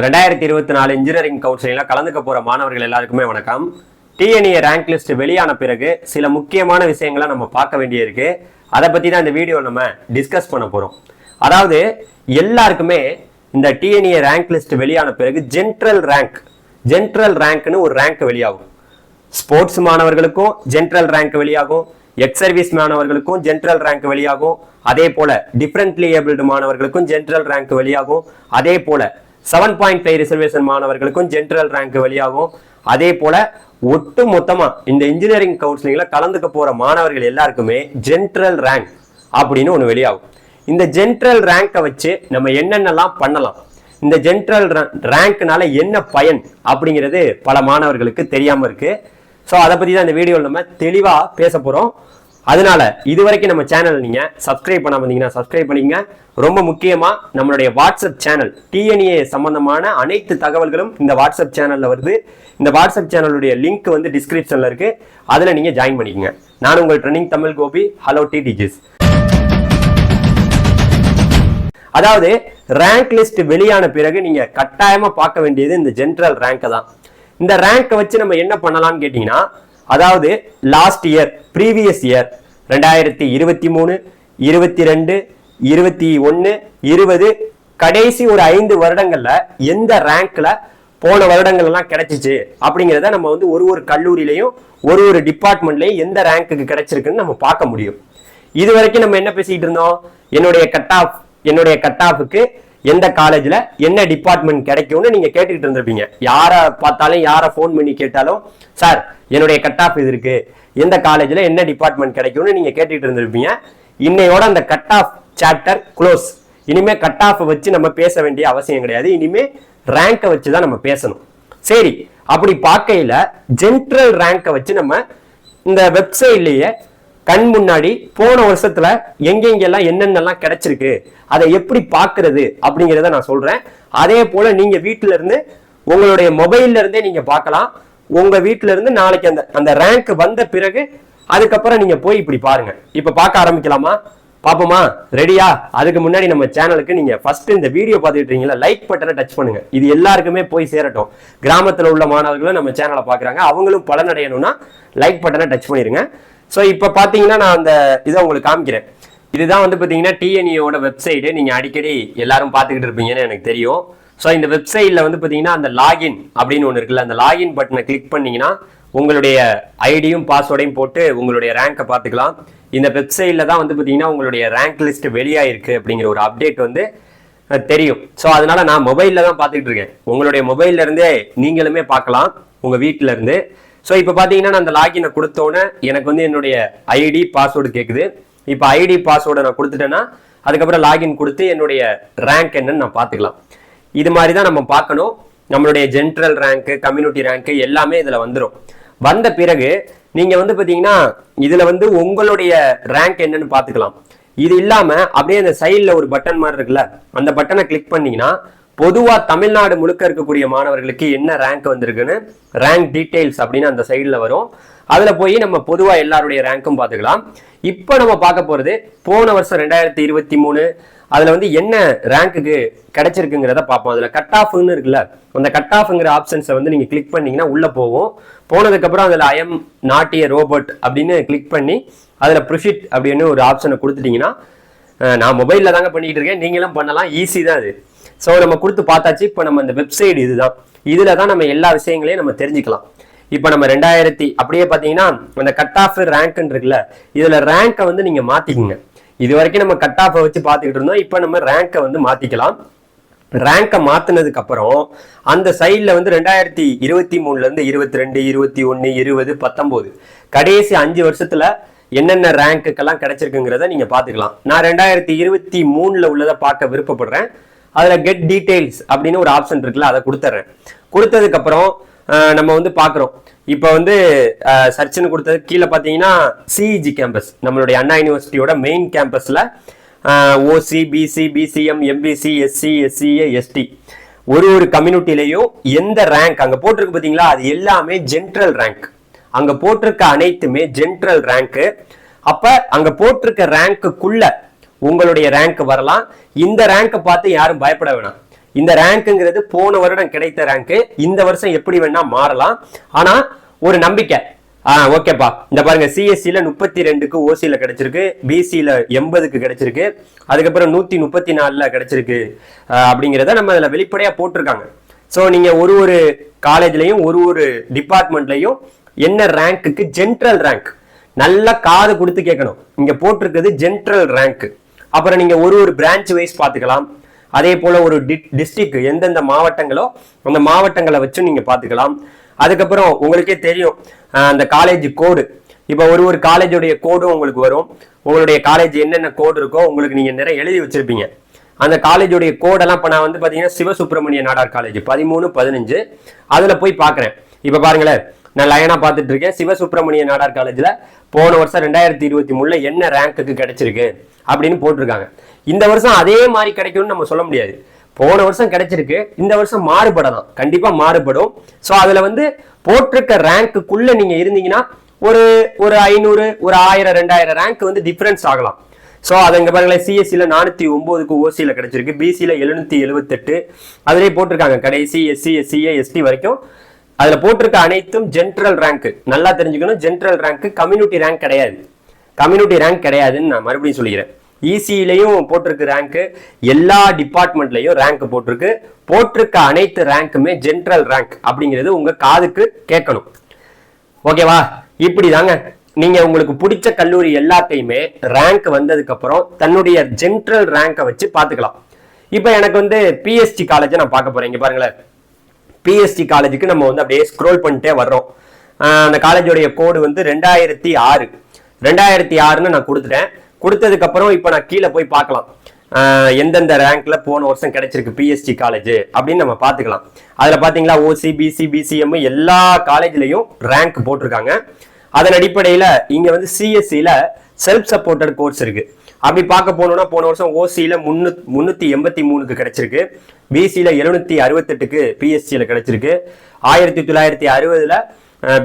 ரெண்டாயிரத்தி இருபத்தி நாலு இன்ஜினியரிங் கவுன்சிலிங்கில் கலந்துக்க போகிற மாணவர்கள் எல்லாருக்குமே வணக்கம். டிஎன்ஏ ரேங்க் லிஸ்ட் வெளியான பிறகு சில முக்கியமான விஷயங்களை நம்ம பார்க்க வேண்டியிருக்கு. அதை பத்தி தான் இந்த வீடியோ நம்ம டிஸ்கஸ் பண்ண போறோம். அதாவது எல்லாருக்குமே இந்த டிஎன்ஏ ரேங்க் லிஸ்ட் வெளியான பிறகு ஜென்ட்ரல் ரேங்க் ஜென்ட்ரல் ரேங்க்னு ஒரு ரேங்க் வெளியாகும். ஸ்போர்ட்ஸ் மாணவர்களுக்கும் ஜென்ட்ரல் ரேங்க் வெளியாகும். எக்ஸ் சர்வீஸ் மாணவர்களுக்கும் ஜென்ட்ரல் ரேங்க் வெளியாகும். அதே போல டிஃப்ரெண்ட்லி ஏபிள்டு மாணவர்களுக்கும் ஜென்ட்ரல் ரேங்க் வெளியாகும். அதே போல செவன் பாயிண்ட் ஃபைவ் ரிசர்வேஷன் மாணவர்களுக்கும் ஜென்ட்ரல் ரேங்க் வெளியாகும். அதே போல ஒட்டு மொத்தமா இந்த இன்ஜினியரிங் கவுன்சிலிங்ல கலந்துக்க போற மாணவர்கள் எல்லாருக்குமே ஜென்ட்ரல் ரேங்க் அப்படின்னு ஒன்று வெளியாகும். இந்த ஜென்ட்ரல் ரேங்கை வச்சு நம்ம என்னென்னலாம் பண்ணலாம்? இந்த ஜென்ட்ரல் ரேங்க்னால என்ன பயன் அப்படிங்கிறது பல மாணவர்களுக்கு தெரியாம இருக்கு. ஸோ அதை பத்தி தான் இந்த வீடியோவில் நம்ம தெளிவாக பேச போறோம். அதனால இது வரைக்கும் நம்ம சேனல் நீங்க சப்ஸ்கிரைப் பண்ண இருந்தீங்கன்னா சப்ஸ்கிரைப் பண்ணிங்க ரொம்ப முக்கியமா நம்மளுடைய வாட்ஸ்அப் சேனல் டிஎன்ஏ சம்பந்தமான அனைத்து தகவல்களும் இந்த வாட்ஸ்அப் சேனல்ல வருது. இந்த வாட்ஸ்அப் சேனலுடைய லிங்க் வந்து டிஸ்கிரிப்ஷன்ல இருக்கு. அதுல நீங்க ஜாயின் பண்ணிக்கங்க. நான் உங்கள் ட்ரெனிங் தமிழ் கோபி ஹலோ டி டிஜிஸ் அதாவது ரேங்க் லிஸ்ட் வெளியான பிறகு நீங்க கட்டாயமா பார்க்க வேண்டியது இந்த ஜென்ரல் ரேங்கை தான். இந்த ரேங்கை வச்சு நம்ம என்ன பண்ணலாம்னு கேட்டீங்கன்னா அதாவது லாஸ்ட் இயர் ப்ரீவியஸ் இயர் ரெண்டாயிரத்தி இருபத்தி மூணு இருபத்தி ரெண்டு இருபத்தி ஒன்று இருபது கடைசி ஒரு ஐந்து வருடங்களில் எந்த ரேங்க்ல போன வருடங்கள் எல்லாம் கிடைச்சிச்சு அப்படிங்கிறத நம்ம வந்து ஒரு ஒரு கல்லூரியிலையும் ஒரு ஒரு டிபார்ட்மெண்ட்லையும் எந்த ரேங்க்குக்கு கிடைச்சிருக்குன்னு நம்ம பார்க்க முடியும். இது வரைக்கும் நம்ம என்ன பேசிக்கிட்டு இருந்தோம்? என்னுடைய கட் ஆஃப் என்னுடைய கட் ஆஃபுக்கு எந்த காலேஜில் என்ன டிபார்ட்மெண்ட் கிடைக்கும்னு நீங்கள் கேட்டுக்கிட்டு இருந்திருப்பீங்க. யாரை பார்த்தாலும் யாரை ஃபோன் பண்ணி கேட்டாலும் சார் என்னுடைய கட் ஆஃப் இது இருக்குது எந்த காலேஜில் என்ன டிபார்ட்மெண்ட் கிடைக்கும்னு நீங்கள் கேட்டுக்கிட்டு இருந்திருப்பீங்க. இன்னையோட அந்த கட் ஆஃப் சாப்டர் க்ளோஸ் இனிமேல் கட் ஆஃப் வச்சு நம்ம பேச வேண்டிய அவசியம் கிடையாது. இனிமேல் ரேங்கை வச்சு தான் நம்ம பேசணும். சரி அப்படி பார்க்கையில ஜென்ட்ரல் ரேங்கை வச்சு நம்ம இந்த வெப்சைட்லேயே கண் முன்னாடி போன வருஷத்துல எங்கெங்கெல்லாம் என்னென்னலாம் கிடைச்சிருக்கு அதை எப்படி பார்க்கறது அப்படிங்கிறத நான் சொல்றேன். அதே போல நீங்க வீட்டுல இருந்து உங்களுடைய மொபைல்ல இருந்தே நீங்க பார்க்கலாம். உங்க வீட்டுல இருந்து நாளைக்கு அந்த அந்த ரேங்க் வந்த பிறகு அதுக்கப்புறம் நீங்க போய் இப்படி பாருங்க. இப்ப பார்க்க ஆரம்பிக்கலாமா? பாப்போமா ரெடியா அதுக்கு முன்னாடி நம்ம சேனலுக்கு நீங்க ஃபர்ஸ்ட் இந்த வீடியோ பார்த்துட்டு இருக்கீங்களா லைக் பட்டனை டச் பண்ணுங்க. இது எல்லாருக்குமே போய் சேரட்டும். கிராமத்துல உள்ள மாணவர்களும் நம்ம சேனலை பாக்குறாங்க அவங்களும் பலனடையணும்னா லைக் பட்டனை டச் பண்ணிருங்க. ஸோ இப்போ பார்த்தீங்கன்னா நான் அந்த இதை உங்களுக்கு காமிக்கிறேன். இதுதான் வந்து பார்த்தீங்கன்னா டிஎன்இயோட வெப்சைட்டு நீங்கள் அடிக்கடி எல்லாரும் பார்த்துக்கிட்டு இருப்பீங்கன்னு எனக்கு தெரியும். ஸோ இந்த வெப்சைட்டில் வந்து பார்த்தீங்கன்னா அந்த லாகின் அப்படின்னு ஒன்று இருக்குல்ல அந்த லாகின் பட்டனை கிளிக் பண்ணீங்கன்னா உங்களுடைய ஐடியும் பாஸ்வேர்டையும் போட்டு உங்களுடைய ரேங்கை பார்த்துக்கலாம் இந்த வெப்சைட்டில் தான் வந்து பார்த்தீங்கன்னா உங்களுடைய ரேங்க் லிஸ்ட் வெளியாயிருக்கு அப்படிங்கிற ஒரு அப்டேட் வந்து தெரியும். ஸோ அதனால நான் மொபைலில் தான் பார்த்துக்கிட்டு இருக்கேன். உங்களுடைய மொபைல்ல இருந்தே நீங்களுமே பார்க்கலாம் உங்கள் வீட்டிலருந்து ஸோ இப்போ பார்த்தீங்கன்னா நான் அந்த லாகினை கொடுத்தோன்னே எனக்கு வந்து என்னுடைய ஐடி பாஸ்வேர்டு கேட்குது இப்போ ஐடி பாஸ்வேர்டை நான் கொடுத்துட்டேன்னா அதுக்கப்புறம் லாகின் கொடுத்து என்னுடைய ரேங்க் என்னன்னு நான் பார்த்துக்கலாம் இது மாதிரி தான் நம்ம பார்க்கணும். நம்மளுடைய ஜென்ரல் ரேங்க்கு கம்யூனிட்டி ரேங்க்கு எல்லாமே இதில் வந்துடும் வந்த பிறகு நீங்கள் வந்து பார்த்தீங்கன்னா இதில் வந்து உங்களுடைய ரேங்க் என்னன்னு பார்த்துக்கலாம் இது இல்லாமல் அப்படியே அந்த சைடில் ஒரு பட்டன் மாதிரி இருக்குல்ல அந்த பட்டனை கிளிக் பண்ணிங்கன்னா பொதுவா தமிழ்நாடு முழுக்க இருக்கக்கூடிய மாணவர்களுக்கு என்ன ரேங்க் வந்திருக்குன்னு ரேங்க் டீடைல்ஸ் அப்படின்னு அந்த சைடில் வரும். அதில் போய் நம்ம பொதுவாக எல்லாருடைய ரேங்க்கும் பார்த்துக்கலாம். இப்போ நம்ம பார்க்க போகிறது போன வருஷம் ரெண்டாயிரத்தி இருபத்தி மூணு அதில் வந்து என்ன ரேங்க்குக்கு கிடைச்சிருக்குங்கிறத பார்ப்போம். அதில் கட் ஆஃப்னு இருக்குல்ல அந்த கட் ஆஃப்ங்கிற ஆப்ஷன்ஸை வந்து நீங்கள் கிளிக் பண்ணீங்கன்னா உள்ளே போவோம் போனதுக்கப்புறம் அதில் ஐஎம் நாட் ஏ ரோபோட் அப்படின்னு கிளிக் பண்ணி அதில் ப்ரிஃபிட் அப்படின்னு ஒரு ஆப்ஷனை கொடுத்துட்டிங்கன்னா நான் மொபைலில் தாங்க பண்ணிக்கிட்டு இருக்கேன். நீங்களும் பண்ணலாம். ஈஸி தான் அது. ஸோ நம்ம கொடுத்து பார்த்தாச்சு. இப்போ நம்ம இந்த வெப்சைட் இதுதான். இதில் தான் நம்ம எல்லா விஷயங்களையும் நம்ம தெரிஞ்சுக்கலாம். இப்போ நம்ம ரெண்டாயிரத்தி அப்படியே பார்த்தீங்கன்னா அந்த கட் ஆஃப் ரேங்க்னு இருக்குல்ல இதில் ரேங்கை வந்து நீங்கள் மாற்றிக்கிங்க இது வரைக்கும் நம்ம கட் ஆஃபை வச்சு பார்த்துக்கிட்டு இருந்தோம். இப்போ நம்ம ரேங்கை வந்து மாற்றிக்கலாம் ரேங்கை மாத்தினதுக்கு அப்புறம் அந்த சைடில் வந்து ரெண்டாயிரத்தி இருபத்தி மூணுலேருந்து இருபத்தி ரெண்டு இருபத்தி ஒன்று இருபது பத்தொம்போது கடைசி அஞ்சு வருஷத்துல என்னென்ன ரேங்க்குக்கெல்லாம் கிடைச்சிருக்குங்கிறத நீங்கள் பார்த்துக்கலாம். நான் ரெண்டாயிரத்தி இருபத்தி மூணில் உள்ளதை பார்க்க விருப்பப்படுறேன். அதில் கெட் டீடைல்ஸ் அப்படின்னு ஒரு ஆப்ஷன் இருக்குல்ல அதை கொடுத்துட்றேன் கொடுத்ததுக்கப்புறம் நம்ம வந்து பார்க்குறோம். இப்போ வந்து சர்ச்சுன்னு கொடுத்தது கீழே பார்த்தீங்கன்னா சிஇஜி கேம்பஸ் நம்மளுடைய அண்ணா யூனிவர்சிட்டியோட main கேம்பஸில் OC BC BCM MBC SC SCA ST ஒரு ஒரு கம்யூனிட்டிலையும் எந்த ரேங்க் அங்கே போட்டிருக்கு பார்த்தீங்களா? அது எல்லாமே ஜென்ட்ரல் ரேங்க் அங்கே போட்டிருக்க அனைத்துமே ஜென்ட்ரல் ரேங்க்கு அப்போ அங்கே போட்டிருக்க ரேங்க்குள்ள உங்களுடைய ரேங்க் வரலாம். இந்த ரேங்கை பார்த்து யாரும் பயப்பட வேணாம். இந்த ரேங்க்குங்கிறது போன வருடம் கிடைத்த ரேங்க்கு இந்த வருஷம் எப்படி வேணா மாறலாம். ஆனா ஒரு நம்பிக்கை. ஆ ஓகேப்பா இந்த பாருங்க சிஎஸ்சியில் முப்பத்தி ரெண்டுக்கு ஓசியில் கிடைச்சிருக்கு. பிசியில் எண்பதுக்கு கிடைச்சிருக்கு. அதுக்கப்புறம் நூற்றி முப்பத்தி நாலில் கிடைச்சிருக்கு அப்படிங்கிறத நம்ம அதில் வெளிப்படையாக போட்டிருக்காங்க. ஸோ நீங்கள் ஒரு ஒரு காலேஜ்லையும் ஒரு ஒரு டிபார்ட்மெண்ட்லையும் என்ன ரேங்க்குக்கு ஜென்ட்ரல் ரேங்க் நல்லா காது கொடுத்து கேட்கணும். இங்கே போட்டிருக்கிறது ஜென்ட்ரல் ரேங்க் அப்புறம் நீங்கள் ஒரு ஒரு பிரான்ச் வைஸ் பார்த்துக்கலாம். அதே போல் ஒரு டி டிஸ்ட்ரிக்ட் எந்தெந்த மாவட்டங்களோ அந்த மாவட்டங்களை வச்சும் நீங்கள் பார்த்துக்கலாம். அதுக்கப்புறம் உங்களுக்கே தெரியும் அந்த காலேஜ் கோடு இப்போ ஒரு ஒரு காலேஜுடைய கோடும் உங்களுக்கு வரும். உங்களுடைய காலேஜ் என்னென்ன கோடு இருக்கோ உங்களுக்கு நீங்கள் நிறைய எழுதி வச்சுருப்பீங்க. அந்த காலேஜுடைய கோடெல்லாம் இப்போ நான் வந்து பார்த்தீங்கன்னா சிவசுப்பிரமணிய நாடார் காலேஜ் பதிமூணு பதினஞ்சு. அதில் போய் பார்க்குறேன். இப்போ பாருங்களேன் நான் லைனாக பார்த்துட்டு இருக்கேன் சிவசுப்பிரமணிய நாடார் காலேஜில் போன வருஷம் ரெண்டாயிரத்தி இருபத்தி மூணுல என்ன ரேங்க்குக்கு கிடைச்சிருக்கு அப்படின்னு போட்டிருக்காங்க. இந்த வருஷம் அதே மாதிரி கிடைக்கும்னு நம்ம சொல்ல முடியாது. போன வருஷம் கிடைச்சிருக்கு. இந்த வருஷம் மாறுபடலாம். கண்டிப்பாக மாறுபடும். ஸோ அதில் வந்து போட்டிருக்க ரேங்க்குக்குள்ளே நீங்கள் இருந்தீங்கன்னா ஒரு ஒரு ஐநூறு ஒரு ஆயிரம் ரெண்டாயிரம் ரேங்க் வந்து டிஃப்ரென்ஸ் ஆகலாம். ஸோ அது இங்கே பாருங்களேன். சிஎஸ்சியில் நானூற்றி ஒம்போதுக்கு ஓசியில் கிடச்சிருக்கு. பிசியில் எழுநூற்றி எழுபத்தெட்டு அதிலே போட்டிருக்காங்க. கடைசி எஸ்சி எஸ்சிஏ எஸ்டி வரைக்கும். அதுல போட்டிருக்க அனைத்தும் ஜென்ட்ரல் ரேங்க் நல்லா தெரிஞ்சுக்கணும் ஜென்ட்ரல் ரேங்க் கம்யூனிட்டி ரேங்க் கிடையாது. கம்யூனிட்டி ரேங்க் கிடையாதுன்னு நான் மறுபடியும் சொல்லிக்கிறேன். இசியிலையும் போட்டிருக்கு ரேங்க் எல்லா டிபார்ட்மெண்ட்லையும் ரேங்க் போட்டிருக்கு. போட்டிருக்க அனைத்து ரேங்க்குமே ஜென்ட்ரல் ரேங்க் அப்படிங்கிறது உங்க காதுக்கு கேட்கணும். ஓகேவா இப்படி தாங்க. நீங்க உங்களுக்கு பிடிச்ச கல்லூரி எல்லாத்தையுமே ரேங்க் வந்ததுக்கு அப்புறம் தன்னுடைய ஜென்ட்ரல் ரேங்கை வச்சு பார்த்துக்கலாம். இப்போ எனக்கு வந்து பிஎஸ்டி காலேஜை நான் பார்க்க போறேன். இங்க பாருங்களேன். பிஎஸ்டி காலேஜுக்கு நம்ம வந்து அப்படியே ஸ்க்ரோல் பண்ணிட்டே வர்றோம். அந்த காலேஜோடைய கோடு வந்து ரெண்டாயிரத்தி ஆறு. ரெண்டாயிரத்தி ஆறுன்னு நான் கொடுத்துட்டேன். கொடுத்ததுக்கப்புறம் இப்போ நான் கீழே போய் பார்க்கலாம். எந்தெந்த ரேங்க்ல போன வருஷம் கிடைச்சிருக்கு பிஎஸ்டி காலேஜ் அப்படின்னு நம்ம பார்த்துக்கலாம். அதில் பார்த்தீங்களா ஓசி பிசி பிசிஎம் எல்லா காலேஜ்லேயும் ரேங்க் போட்டிருக்காங்க. அதன் அடிப்படையில் இங்கே வந்து சிஎஸ்சியில் செல்ஃப் சப்போர்ட்டட் கோர்ஸ் இருக்குது அப்படி பார்க்க போனோம்னா போன வருஷம் ஓசியில முன்னூ முன்னூத்தி எண்பத்தி மூணுக்கு கிடைச்சிருக்கு. பிசியில எழுநூத்தி அறுபத்தெட்டுக்கு பிஎஸ்சியில கிடைச்சிருக்கு. ஆயிரத்தி தொள்ளாயிரத்தி அறுபதுல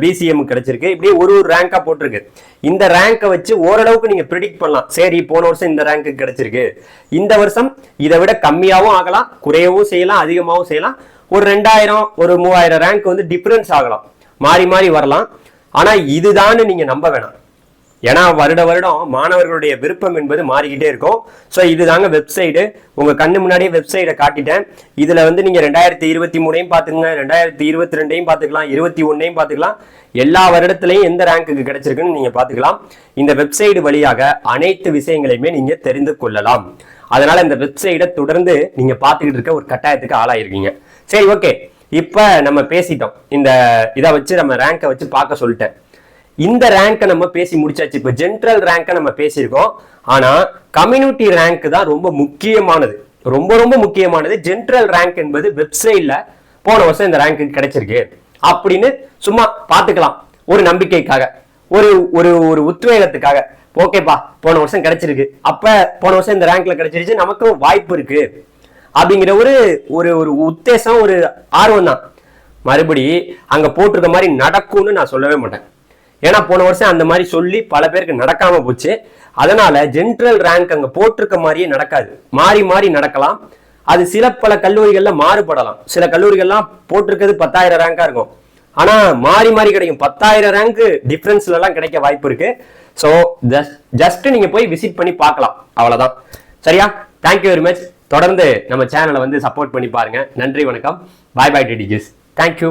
பிசிஎம் கிடைச்சிருக்கு. இப்படி ஒரு ஒரு ரேங்கா போட்டிருக்கு. இந்த ரேங்கை வச்சு ஓரளவுக்கு நீங்க ப்ரிடிக்ட் பண்ணலாம். சரி போன வருஷம் இந்த ரேங்க்கு கிடைச்சிருக்கு. இந்த வருஷம் இதை விட கம்மியாகவும் ஆகலாம் குறையவும் செய்யலாம் அதிகமாகவும் செய்யலாம். ஒரு ரெண்டாயிரம் ஒரு மூவாயிரம் ரேங்க் வந்து டிஃபரன்ஸ் ஆகலாம். மாறி மாறி வரலாம். ஆனா இதுதான்னு நீங்க நம்ப வேணாம். ஏன்னா வருட வருடம் மாணவர்களுடைய விருப்பம் என்பது மாறிக்கிட்டே இருக்கும். ஸோ இதுதாங்க வெப்சைடு உங்க கண்ணு முன்னாடியே வெப்சைட்டை காட்டிட்டேன். இதுல வந்து நீங்க ரெண்டாயிரத்தி இருபத்தி மூணையும் பார்த்துக்கங்க. ரெண்டாயிரத்தி இருபத்தி ரெண்டையும் பார்த்துக்கலாம். இருபத்தி ஒன்றையும் பார்த்துக்கலாம். எல்லா வருடத்துலையும் எந்த ரேங்க்குக்கு கிடைச்சிருக்குன்னு நீங்க பார்த்துக்கலாம். இந்த வெப்சைடு வழியாக அனைத்து விஷயங்களையுமே நீங்க தெரிந்து கொள்ளலாம். அதனால இந்த வெப்சைட்டை தொடர்ந்து நீங்க பார்த்துக்கிட்டு இருக்க ஒரு கட்டாயத்துக்கு ஆளாயிருக்கீங்க. சரி ஓகே இப்ப நம்ம பேசிட்டோம். இந்த இதை வச்சு நம்ம ரேங்கை வச்சு பார்க்க சொல்லிட்டேன். இந்த ரேங்கை நம்ம பேசி முடிச்சாச்சு. இப்போ ஜென்ரல் ரேங்கை நம்ம பேசியிருக்கோம். ஆனால் கம்யூனிட்டி ரேங்க் தான் ரொம்ப முக்கியமானது. ரொம்ப ரொம்ப முக்கியமானது. ஜென்ரல் ரேங்க் என்பது வெப்சைட்ல போன வருஷம் இந்த ரேங்க் கிடைச்சிருக்கு. அப்படின்னு சும்மா பார்த்துக்கலாம். ஒரு நம்பிக்கைக்காக. ஒரு ஒரு ஒரு உத்வேகத்துக்காக. ஓகேப்பா போன வருஷம் கிடைச்சிருக்கு. அப்ப போன வருஷம் இந்த ரேங்க்ல கிடைச்சிருச்சு. நமக்கும் வாய்ப்பு இருக்கு. அப்படிங்கிற ஒரு ஒரு ஒரு உத்தேசம் ஒரு ஆர்வம் தான். மறுபடி அங்க போட்டிருக்க மாதிரி நடக்கும்னு நான் சொல்லவே மாட்டேன். ஏன்னா போன வருஷம் அந்த மாதிரி சொல்லி பல பேருக்கு நடக்காம போச்சு. அதனால ஜென்ரல் ரேங்க் அங்கே போட்டிருக்க மாதிரியே நடக்காது. மாறி மாறி நடக்கலாம். அது சில பல கல்லூரிகளில் மாறுபடலாம். சில கல்லூரிகள்லாம் போட்டிருக்கிறது பத்தாயிரம் ரேங்காக இருக்கும். ஆனால் மாறி மாறி கிடைக்கும். பத்தாயிரம் ரேங்க் டிஃப்ரென்ஸ்லலாம் கிடைக்க வாய்ப்பு இருக்கு. ஸோ ஜஸ்ட் நீங்கள் போய் விசிட் பண்ணி பார்க்கலாம். அவ்வளோதான் சரியா? தேங்க்யூ வெரி மச் தொடர்ந்து நம்ம சேனலை வந்து சப்போர்ட் பண்ணி பாருங்க. நன்றி வணக்கம். பாய் பாய் டிடிஜிஸ் தேங்க்யூ